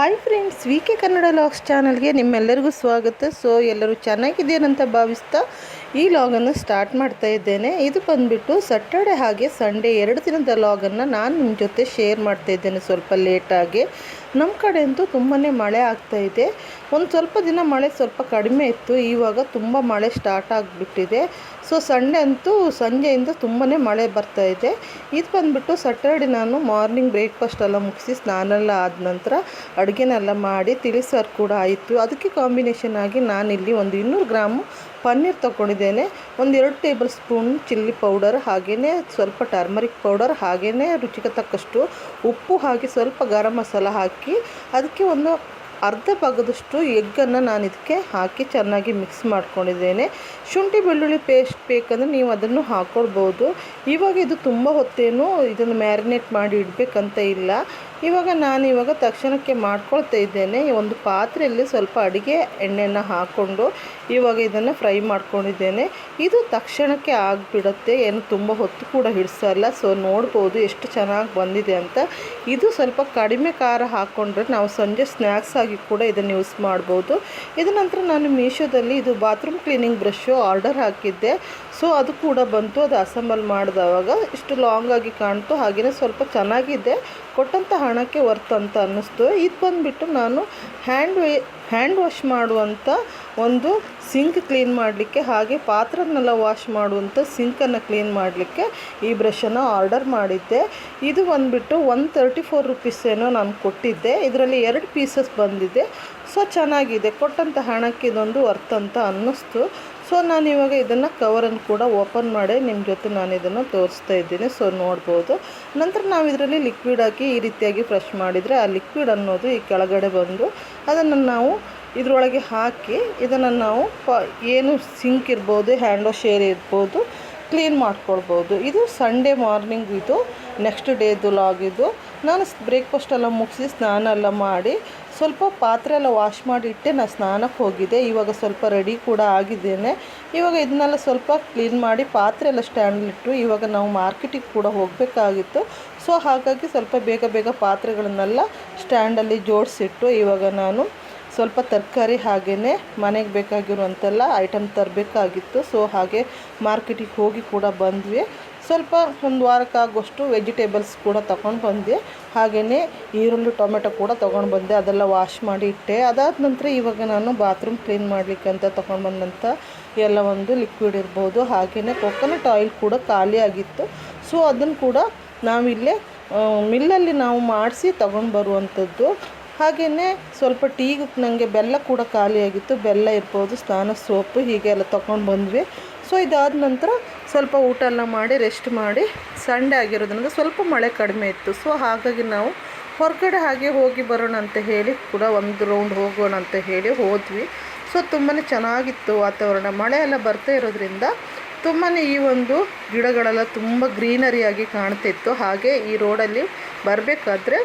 Hi friends V K Kannada vlogs ಚಾನಲ್ಗೆ ನಿಮ್ಮೆಲ್ಲರಿಗೂ ಸ್ವಾಗತ. ಸೊ ಎಲ್ಲರೂ ಚೆನ್ನಾಗಿದ್ದೀರಂತ ಭಾವಿಸ್ತಾ ಈ ಲಾಗನ್ನು ಸ್ಟಾರ್ಟ್ ಮಾಡ್ತಾ ಇದ್ದೇನೆ. ಇದು ಬಂದುಬಿಟ್ಟು ಸಟರ್ಡೆ ಹಾಗೆ ಸಂಡೇ ಎರಡು ದಿನದ ಲಾಗನ್ನು ನಾನು ನಿಮ್ಮ ಜೊತೆ ಶೇರ್ ಮಾಡ್ತಾ ಇದ್ದೇನೆ ಸ್ವಲ್ಪ ಲೇಟಾಗಿ ನಮ್ಮ ಕಡೆ ಅಂತೂ ತುಂಬಾ ಮಳೆ ಆಗ್ತಾ ಇದೆ. ಒಂದು ಸ್ವಲ್ಪ ದಿನ ಮಳೆ ಸ್ವಲ್ಪ ಕಡಿಮೆ ಇತ್ತು. ಇವಾಗ ತುಂಬ ಮಳೆ ಸ್ಟಾರ್ಟ್ ಆಗಿಬಿಟ್ಟಿದೆ. ಸೊ ಸಂಡೆ ಅಂತೂ ಸಂಜೆಯಿಂದ ತುಂಬಾ ಮಳೆ ಬರ್ತಾ ಇದೆ. ಬಂದುಬಿಟ್ಟು ಸಟರ್ಡೆ ನಾನು ಮಾರ್ನಿಂಗ್ ಬ್ರೇಕ್ಫಾಸ್ಟ್ ಎಲ್ಲ ಮುಗಿಸಿ ಸ್ನಾನ ಎಲ್ಲ ಆದ ನಂತರ ಅಡುಗೆನೆಲ್ಲ ಮಾಡಿ ತಿಳಿಸಾರು ಕೂಡ ಆಯಿತು. ಅದಕ್ಕೆ ಕಾಂಬಿನೇಷನ್ ಆಗಿ ನಾನಿಲ್ಲಿ ಒಂದು ಇನ್ನೂರು ಗ್ರಾಮು ಪನ್ನೀರ್ ತೊಗೊಂಡಿದ್ದೇನೆ. ಒಂದೆರಡು ಟೇಬಲ್ ಸ್ಪೂನ್ ಚಿಲ್ಲಿ ಪೌಡರ್ ಹಾಗೆಯೇ ಸ್ವಲ್ಪ ಟರ್ಮರಿಕ್ ಪೌಡರ್ ಹಾಗೆಯೇ ರುಚಿಗೆ ತಕ್ಕಷ್ಟು ಉಪ್ಪು ಹಾಕಿ ಸ್ವಲ್ಪ ಗರಂ ಮಸಾಲ ಹಾಕಿ ಅದಕ್ಕೆ ಒಂದು ಅರ್ಧ ಭಾಗದಷ್ಟು ಎಗ್ಗನ್ನು ನಾನು ಇದಕ್ಕೆ ಹಾಕಿ ಚೆನ್ನಾಗಿ ಮಿಕ್ಸ್ ಮಾಡ್ಕೊಂಡಿದ್ದೇನೆ. ಶುಂಠಿ ಬೆಳ್ಳುಳ್ಳಿ ಪೇಸ್ಟ್ ಬೇಕಂದರೆ ನೀವು ಅದನ್ನು ಹಾಕ್ಕೊಳ್ಬೋದು ಇವಾಗ ಇದು ತುಂಬ ಹೊತ್ತೇನು ಇದನ್ನು ಮ್ಯಾರಿನೇಟ್ ಮಾಡಿ ಇಡಬೇಕಂತ ಇಲ್ಲ. ಇವಾಗ ನಾನು ಇವಾಗ ತಕ್ಷಣಕ್ಕೆ ಮಾಡ್ಕೊಳ್ತಾ ಇದ್ದೇನೆ. ಒಂದು ಪಾತ್ರೆಯಲ್ಲಿ ಸ್ವಲ್ಪ ಅಡುಗೆ ಎಣ್ಣೆಯನ್ನು ಹಾಕ್ಕೊಂಡು ಇವಾಗ ಇದನ್ನು ಫ್ರೈ ಮಾಡ್ಕೊಂಡಿದ್ದೇನೆ. ಇದು ತಕ್ಷಣಕ್ಕೆ ಆಗಿಬಿಡುತ್ತೆ. ಏನು ತುಂಬ ಹೊತ್ತು ಕೂಡ ಹಿಡಿಸಲ್ಲ ಸೊ, ನೋಡ್ಬೋದು ಎಷ್ಟು ಚೆನ್ನಾಗಿ ಬಂದಿದೆ ಅಂತ. ಇದು ಸ್ವಲ್ಪ ಕಡಿಮೆ ಖಾರ ಹಾಕ್ಕೊಂಡ್ರೆ ನಾವು ಸಂಜೆ ಸ್ನ್ಯಾಕ್ಸ್ ಆಗಿ ಕೂಡ ಇದನ್ನು ಯೂಸ್ ಮಾಡ್ಬೋದು. ಇದರ ನಂತರ ನಾನು ಮೀಶೋದಲ್ಲಿ ಇದು ಬಾತ್ರೂಮ್ ಕ್ಲೀನಿಂಗ್ ಬ್ರಷ್ಷು ಆರ್ಡರ್ ಹಾಕಿದ್ದೆ. ಸೊ, ಅದು ಕೂಡ ಬಂತು. ಅದು ಅಸೆಂಬಲ್ ಮಾಡಿದವಾಗ ಇಷ್ಟು ಲಾಂಗಾಗಿ ಕಾಣ್ತು. ಹಾಗೆಯೇ ಸ್ವಲ್ಪ ಚೆನ್ನಾಗಿದೆ. ಕೊಟ್ಟಂಥ ಹಣಕ್ಕೆ ವರ್ತ್ ಅಂತ ಅನ್ನಿಸ್ತು. ಇದು ಬಂದುಬಿಟ್ಟು ನಾನು ಹ್ಯಾಂಡ್ ವೇ, ಹ್ಯಾಂಡ್ ವಾಶ್ ಮಾಡುವಂಥ ಒಂದು ಸಿಂಕ್ ಕ್ಲೀನ್ ಮಾಡಲಿಕ್ಕೆ, ಹಾಗೆ ಪಾತ್ರನೆಲ್ಲ ವಾಶ್ ಮಾಡುವಂಥ ಸಿಂಕನ್ನು ಕ್ಲೀನ್ ಮಾಡಲಿಕ್ಕೆ ಈ ಬ್ರಷನ್ನು ಆರ್ಡರ್ ಮಾಡಿದ್ದೆ. ಇದು ಬಂದುಬಿಟ್ಟು ಒನ್ ತರ್ಟಿ ಫೋರ್ ರುಪೀಸ್ ಏನೋ ನಾನು ಕೊಟ್ಟಿದ್ದೆ. ಇದರಲ್ಲಿ ಎರಡು ಪೀಸಸ್ ಬಂದಿದೆ. ಸೊ, ಚೆನ್ನಾಗಿದೆ. ಕೊಟ್ಟಂಥ ಹಣಕ್ಕೆ ಇದೊಂದು ವರ್ತ್ ಅಂತ ಅನ್ನಿಸ್ತು. ಸೊ ನಾನು ಇವಾಗ ಇದನ್ನು ಕವರನ್ನು ಕೂಡ ಓಪನ್ ಮಾಡಿ ನಿಮ್ಮ ಜೊತೆ ನಾನು ಇದನ್ನು ತೋರಿಸ್ತಾ ಇದ್ದೀನಿ. ಸೊ ನೋಡ್ಬೋದು. ನಂತರ ನಾವು ಇದರಲ್ಲಿ ಲಿಕ್ವಿಡ್ ಹಾಕಿ ಈ ರೀತಿಯಾಗಿ ಫ್ರೆಶ್ ಮಾಡಿದರೆ ಆ ಲಿಕ್ವಿಡ್ ಅನ್ನೋದು ಈ ಕೆಳಗಡೆ ಬಂದು ಅದನ್ನು ನಾವು ಇದರೊಳಗೆ ಹಾಕಿ, ಇದನ್ನು ನಾವು ಏನು ಸಿಂಕ್ ಇರ್ಬೋದು ಹ್ಯಾಂಡ್ ವಾಶ್ ಏರ್ ಇರ್ಬೋದು ಕ್ಲೀನ್ ಮಾಡ್ಕೊಳ್ಬೋದು. ಇದು ಸಂಡೇ ಮಾರ್ನಿಂಗ್ ಇದು. ನೆಕ್ಸ್ಟ್ ಡೇದು ಲಾಗಿದ್ದು ನಾನು ಬ್ರೇಕ್ಫಾಸ್ಟ್ ಎಲ್ಲ ಮುಗಿಸಿ ಸ್ನಾನ ಎಲ್ಲ ಮಾಡಿ ಸ್ವಲ್ಪ ಪಾತ್ರೆ ಎಲ್ಲ ವಾಶ್ ಮಾಡಿ ಇಟ್ಟೆ ನಾನು ಸ್ನಾನಕ್ಕೆ ಹೋಗಿದ್ದೆ. ಇವಾಗ ಸ್ವಲ್ಪ ರೆಡಿ ಕೂಡ ಆಗಿದ್ದೇನೆ. ಇವಾಗ ಇದನ್ನೆಲ್ಲ ಸ್ವಲ್ಪ ಕ್ಲೀನ್ ಮಾಡಿ ಪಾತ್ರೆ ಎಲ್ಲ ಸ್ಟ್ಯಾಂಡಲ್ಲಿಟ್ಟು ಇವಾಗ ನಾವು ಮಾರ್ಕೆಟಿಗೆ ಕೂಡ ಹೋಗಬೇಕಾಗಿತ್ತು. ಸೊ ಹಾಗಾಗಿ ಸ್ವಲ್ಪ ಬೇಗ ಬೇಗ ಪಾತ್ರೆಗಳನ್ನೆಲ್ಲ ಸ್ಟ್ಯಾಂಡಲ್ಲಿ ಜೋಡಿಸಿಟ್ಟು ಇವಾಗ ನಾನು ಸ್ವಲ್ಪ ತರಕಾರಿ ಹಾಗೆಯೇ ಮನೆಗೆ ಬೇಕಾಗಿರುವಂತೆಲ್ಲ ಐಟಮ್ ತರಬೇಕಾಗಿತ್ತು. ಸೊ ಹಾಗೆ ಮಾರ್ಕೆಟಿಗೆ ಹೋಗಿ ಕೂಡ ಬಂದ್ವಿ. ಸ್ವಲ್ಪ ಒಂದು ವಾರಕ್ಕಾಗುವಷ್ಟು ವೆಜಿಟೇಬಲ್ಸ್ ಕೂಡ ತೊಗೊಂಡು ಬಂದೆ ಹಾಗೆಯೇ ಈರುಳ್ಳಿ, ಟೊಮೆಟೊ ಕೂಡ ತೊಗೊಂಡು ಬಂದೆ. ಅದೆಲ್ಲ ವಾಶ್ ಮಾಡಿ ಇಟ್ಟೆ. ಅದಾದ ನಂತರ ಇವಾಗ ನಾನು ಬಾತ್ರೂಮ್ ಕ್ಲೀನ್ ಮಾಡಲಿಕ್ಕೆ ಅಂತ ತೊಗೊಂಡು ಬಂದಂಥ ಎಲ್ಲ ಒಂದು ಲಿಕ್ವಿಡ್ ಇರ್ಬೋದು. ಹಾಗೆಯೇ ಕೊಕೊನಟ್ ಆಯಿಲ್ ಕೂಡ ಖಾಲಿ ಆಗಿತ್ತು. ಸೊ ಅದನ್ನು ಕೂಡ ನಾವಿಲ್ಲೇ ಮಿಲ್ಲಲ್ಲಿ ನಾವು ಮಾಡಿಸಿ ತೊಗೊಂಡು ಬರುವಂಥದ್ದು ಹಾಗೆಯೇ ಸ್ವಲ್ಪ ಟೀಗೆ ನನಗೆ ಬೆಲ್ಲ ಕೂಡ ಖಾಲಿಯಾಗಿತ್ತು ಬೆಲ್ಲ ಇರ್ಬೋದು, ಸ್ನಾನ ಸೋಪು ಹೀಗೆಲ್ಲ ತೊಗೊಂಡು ಬಂದ್ವಿ. ಸೊ ಇದಾದ ನಂತರ ಸ್ವಲ್ಪ ಊಟ ಎಲ್ಲ ಮಾಡಿ ರೆಸ್ಟ್ ಮಾಡಿ ಸಂಡೆ ಆಗಿರೋದ್ರಿಂದ ಸ್ವಲ್ಪ ಮಳೆ ಕಡಿಮೆ ಇತ್ತು. ಸೊ ಹಾಗಾಗಿ ನಾವು ಹೊರಗಡೆ ಹಾಗೆ ಹೋಗಿ ಬರೋಣ ಅಂತ ಹೇಳಿ ಕೂಡ ಒಂದು ರೌಂಡ್ ಹೋಗೋಣ ಅಂತ ಹೇಳಿ ಹೋದ್ವಿ. ಸೊ ತುಂಬಾ ಚೆನ್ನಾಗಿತ್ತು ವಾತಾವರಣ. ಮಳೆ ಎಲ್ಲ ಬರ್ತಾ ಇರೋದ್ರಿಂದ ತುಂಬಾ ಈ ಒಂದು ಗಿಡಗಳೆಲ್ಲ ತುಂಬ ಗ್ರೀನರಿಯಾಗಿ ಕಾಣ್ತಿತ್ತು ಹಾಗೆ ಈ ರೋಡಲ್ಲಿ ಬರಬೇಕಾದ್ರೆ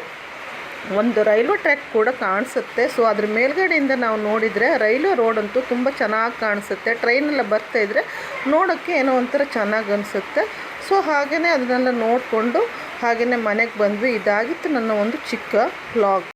ಒಂದು ರೈಲ್ವೆ ಟ್ರ್ಯಾಕ್ ಕೂಡ ಕಾಣಿಸುತ್ತೆ. ಸೊ ಅದ್ರ ಮೇಲ್ಗಡೆಯಿಂದ ನಾವು ನೋಡಿದರೆ ರೈಲ್ವೆ ರೋಡ್ ಅಂತೂ ತುಂಬ ಚೆನ್ನಾಗಿ ಕಾಣಿಸುತ್ತೆ. ಟ್ರೈನೆಲ್ಲ ಬರ್ತಾ ಇದ್ದರೆ ನೋಡೋಕ್ಕೆ ಏನೋ ಒಂಥರ ಚೆನ್ನಾಗಿ ಅನಿಸುತ್ತೆ. ಸೊ ಹಾಗೆಯೇ ಅದನ್ನೆಲ್ಲ ನೋಡಿಕೊಂಡು ಹಾಗೆಯೇ ಮನೆಗೆ ಬಂದ್ವಿ. ಇದಾಗಿತ್ತು ನನ್ನ ಒಂದು ಚಿಕ್ಕ ವ್ಲಾಗ್